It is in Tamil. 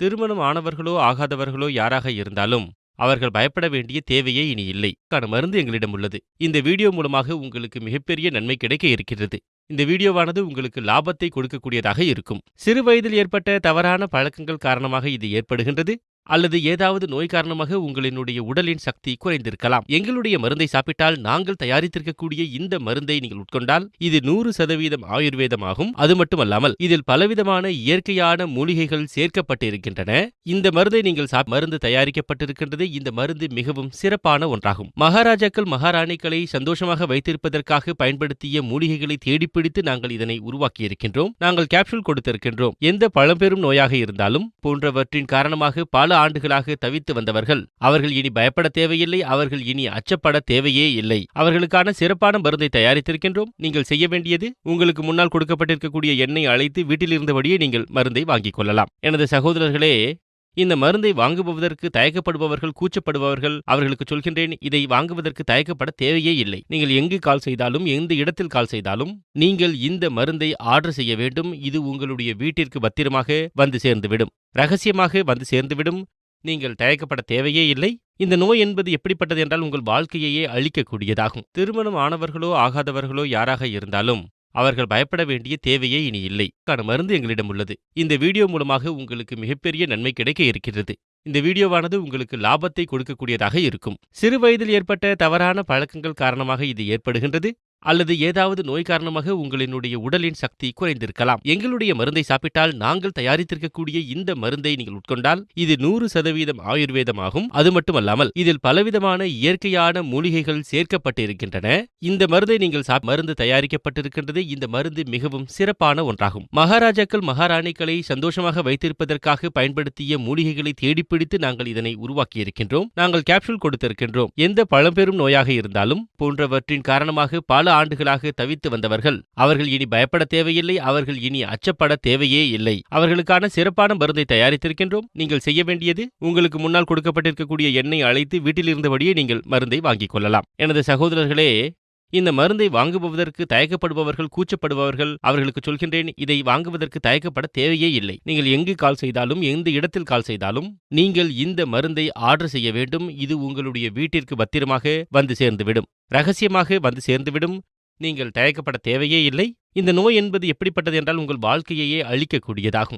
திருமணம் ஆனவர்களோ ஆகாதவர்களோ யாராக இருந்தாலும் அவர்கள் பயப்பட வேண்டிய தேவையே இனி இல்லை. கான மருந்து எங்களிடம் உள்ளது. இந்த வீடியோ மூலமாக உங்களுக்கு மிகப்பெரிய நன்மை கிடைக்க இருக்கிறது. இந்த வீடியோவானது உங்களுக்கு லாபத்தை கொடுக்கக்கூடியதாக இருக்கும். சிறு வயதில் ஏற்பட்ட தவறான பழக்கங்கள் காரணமாக இது ஏற்படுகின்றது. அல்லது ஏதாவது நோய் காரணமாக உங்களினுடைய உடலின் சக்தி குறைந்திருக்கலாம். எங்களுடைய மருந்தை சாப்பிட்டால் நாங்கள் தயாரித்திருக்கக்கூடிய இந்த மருந்தை நீங்கள் உட்கொண்டால் இது நூறு சதவீதம் ஆயுர்வேதமாகும். அது மட்டுமல்லாமல் இதில் பலவிதமான இயற்கையான மூலிகைகள் சேர்க்கப்பட்டிருக்கின்றன. இந்த மருந்தை நீங்கள் மருந்து தயாரிக்கப்பட்டிருக்கின்றது. இந்த மருந்து மிகவும் சிறப்பான ஒன்றாகும். மகாராஜாக்கள் மகாராணிகளை சந்தோஷமாக வைத்திருப்பதற்காக பயன்படுத்திய மூலிகைகளை தேடிப்பிடித்து நாங்கள் இதனை உருவாக்கியிருக்கின்றோம். நாங்கள் கேப்சூல் கொடுத்திருக்கின்றோம். எந்த பழம்பெரும் நோயாக இருந்தாலும் போன்றவற்றின் காரணமாக பல ஆண்டுகளாக தவித்து வந்தவர்கள். அவர்கள் இனி பயப்பட தேவையில்லை அவர்கள் இனி அச்சப்பட தேவையே இல்லை. அவர்களுக்கான சிறப்பான மருந்தை தயாரித்திருக்கின்றோம். நீங்கள் செய்ய வேண்டியது உங்களுக்கு முன்னால் கொடுக்கப்பட்டிருக்கக்கூடிய எண்ணெய் அழைத்து வீட்டில் இருந்தபடியே நீங்கள் மருந்தை வாங்கிக் கொள்ளலாம். எனது சகோதரர்களே இந்த மருந்தை வாங்குபவதற்கு தயக்கப்படுபவர்கள் கூச்சப்படுபவர்கள் அவர்களுக்கு சொல்கின்றேன் இதை வாங்குவதற்கு தயக்கப்பட தேவையே இல்லை. நீங்கள் எங்கு கால் செய்தாலும் எந்த இடத்தில் கால் செய்தாலும் நீங்கள் இந்த மருந்தை ஆர்டர் செய்ய வேண்டும். இது உங்களுடைய வீட்டிற்கு பத்திரமாக வந்து சேர்ந்துவிடும். ரகசியமாக வந்து சேர்ந்துவிடும். நீங்கள் தயக்கப்பட தேவையே இல்லை. இந்த நோய் என்பது எப்படிப்பட்டது என்றால் உங்கள் வாழ்க்கையையே அழிக்கக்கூடியதாகும். திருமணம் ஆனவர்களோ ஆகாதவர்களோ யாராக இருந்தாலும் அவர்கள் பயப்பட வேண்டிய தேவையே இனி இல்லை. கான மருந்து எங்களிடம் உள்ளது. இந்த வீடியோ மூலமாக உங்களுக்கு மிகப்பெரிய நன்மை கிடைக்க இருக்கிறது இந்த வீடியோவானது உங்களுக்கு லாபத்தை கொடுக்கக்கூடியதாக இருக்கும். சிறு வயதில் ஏற்பட்ட தவறான பழக்கங்கள் காரணமாக இது ஏற்படுகின்றது. அல்லது ஏதாவது நோய் காரணமாக உங்களினுடைய உடலின் சக்தி குறைந்திருக்கலாம். எங்களுடைய மருந்தை சாப்பிட்டால் நாங்கள் தயாரித்திருக்கக்கூடிய இந்த மருந்தை நீங்கள் உட்கொண்டால் இது நூறு சதவீதம் ஆயுர்வேதமாகும். அது மட்டுமல்லாமல் இதில் பலவிதமான இயற்கையான மூலிகைகள் சேர்க்கப்பட்டிருக்கின்றன. இந்த மருந்தை நீங்கள் மருந்து தயாரிக்கப்பட்டிருக்கின்றது இந்த மருந்து மிகவும் சிறப்பான ஒன்றாகும். மகாராஜாக்கள் மகாராணிகளை சந்தோஷமாக வைத்திருப்பதற்காக பயன்படுத்திய மூலிகைகளை தேடிப்பிடித்து நாங்கள் இதனை உருவாக்கியிருக்கின்றோம். நாங்கள் கேப்சூல் கொடுத்திருக்கின்றோம். எந்த பழம்பெரும் நோயாக இருந்தாலும் போன்றவற்றின் காரணமாக பல ஆண்டுகளாக தவித்து வந்தவர்கள். அவர்கள் இனி பயப்பட தேவையில்லை அவர்கள் இனி அச்சப்பட தேவையே இல்லை. அவர்களுக்கான சிறப்பான மருந்தை தயாரித்திருக்கின்றோம். நீங்கள் செய்ய வேண்டியது உங்களுக்கு முன்னால் கொடுக்கப்பட்டிருக்கக்கூடிய எண்ணெய் அழைத்து வீட்டில் இருந்தபடியே நீங்கள் மருந்தை வாங்கிக் கொள்ளலாம். எனது சகோதரர்களே இந்த மருந்தை வாங்குவதற்கு தயக்கப்படுபவர்கள் கூச்சப்படுபவர்கள் அவர்களுக்கு சொல்கின்றேன் இதை வாங்குவதற்கு தயக்கப்பட தேவையே இல்லை. நீங்கள் எங்கு கால் செய்தாலும் எந்த இடத்தில் கால் செய்தாலும் நீங்கள் இந்த மருந்தை ஆர்டர் செய்ய வேண்டும். இது உங்களுடைய வீட்டிற்கு பத்திரமாக வந்து சேர்ந்துவிடும். ரகசியமாக வந்து சேர்ந்துவிடும். நீங்கள் தயக்கப்பட தேவையே இல்லை. இந்த நோய் என்பது எப்படிப்பட்டது என்றால் உங்கள் வாழ்க்கையையே அழிக்கக்கூடியதாகும்.